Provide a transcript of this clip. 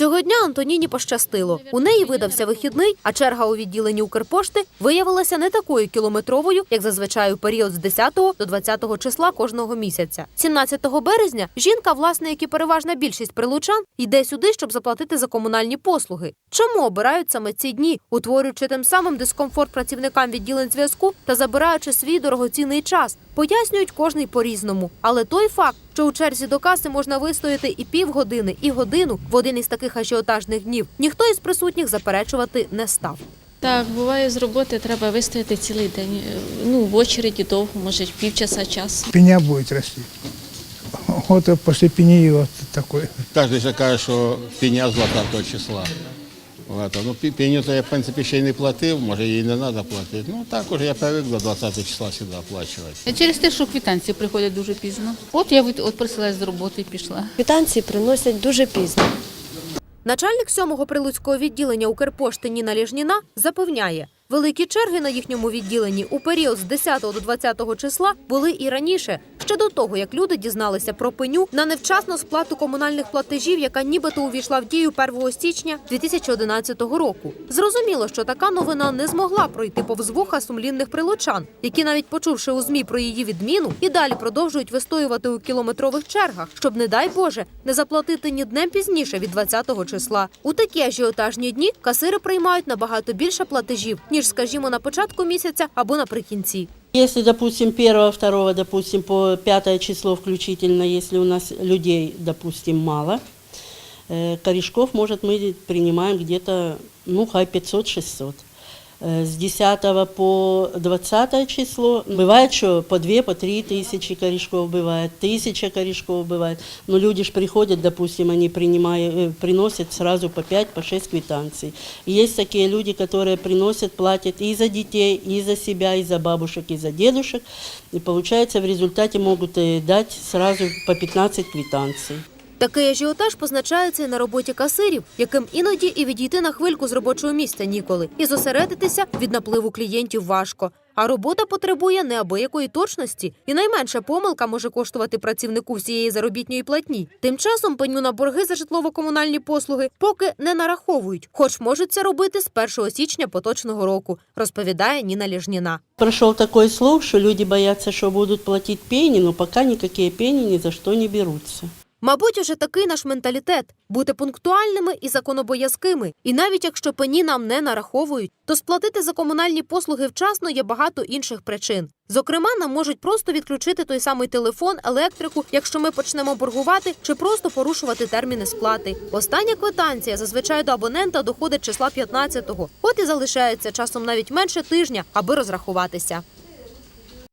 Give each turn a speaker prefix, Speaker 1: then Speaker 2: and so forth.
Speaker 1: Цього дня Антоніні пощастило. У неї видався вихідний, а черга у відділенні Укрпошти виявилася не такою кілометровою, як зазвичай у період з 10 до 20 числа кожного місяця. 17 березня жінка, власне, як і переважна більшість прилучан, йде сюди, щоб заплатити за комунальні послуги. Чому обирають саме ці дні, утворюючи тим самим дискомфорт працівникам відділень зв'язку та забираючи свій дорогоцінний час? Пояснюють кожний по-різному. Але той факт, що у черзі до каси можна вистояти і півгодини, і годину в один із таких ажіотажних днів, ніхто із присутніх заперечувати не став.
Speaker 2: Так, буває з роботи треба вистояти цілий день. Е, Ну, в очереді довго, може, півчаса часу.
Speaker 3: Пеня будет расти. Вот и после пении вот такой.
Speaker 4: Кожен каже, що пеня з 20 числа. Ну, пеню то я, в принципі, ще й не платив, може їй не треба платити. Ну, також я привик до 20 числа сюди оплачувати.
Speaker 5: Через те, що квитанції приходять дуже пізно. От я від- от присилаю з роботи і пішла.
Speaker 6: Квитанції приносять дуже пізно.
Speaker 1: Начальник сьомого прилуцького відділення Укрпошти Ніна Ліжніна запевняє, великі черги на їхньому відділенні у період з 10 до 20 числа були і раніше, ще до того, як люди дізналися про пеню на невчасну сплату комунальних платежів, яка нібито увійшла в дію 1 січня 2011 року. Зрозуміло, що така новина не змогла пройти повз вуха сумлінних прилучан, які навіть почувши у змі про її відміну, і далі продовжують вистоювати у кілометрових чергах, щоб, не дай Боже, не заплатити ні днем пізніше від 20 числа. У такі ажіотажні дні касири приймають набагато більше платежів, ніж, скажімо, на початку місяця або наприкінці.
Speaker 7: Если, допустим, 1, 2, допустим, по 5 число включительно, если у нас людей, допустим, мало, корішков корешков, может, мы принимаем где-то, ну, хай 500-600. Э, С 10 по 20 число бывает, что по 2, по 3 тысячи корешков бывает, тысяча корешков бывает. Но люди ж приходят, допустим, они принимают, э, приносят сразу по 5, по 6 квитанций. Есть такие люди, которые приносят, платят и за детей, и за себя, и за бабушек, и за дедушек. И получается, в результате могут э, дать сразу по 15 квитанций.
Speaker 1: Такий ажіотаж позначається і на роботі касирів, яким іноді і відійти на хвильку з робочого місця ніколи, і зосередитися від напливу клієнтів важко. А робота потребує неабиякої точності, і найменша помилка може коштувати працівнику всієї заробітної платні. Тим часом пеню на борги за житлово-комунальні послуги поки не нараховують, хоч можуть це робити з 1 січня поточного року, розповідає Ніна Ліжніна.
Speaker 7: Прошел такой слух, что люди боятся, что будут платить пени, но пока никакие пени ни за что не берутся.
Speaker 1: Мабуть, уже такий наш менталітет бути пунктуальними і законобоязкими. І навіть якщо пені нам не нараховують, то сплатити за комунальні послуги вчасно є багато інших причин. Зокрема, нам можуть просто відключити той самий телефон, електрику, якщо ми почнемо боргувати, чи просто порушувати терміни сплати. Остання квитанція зазвичай до абонента доходить числа 15-го. От і залишається часом навіть менше тижня, аби розрахуватися.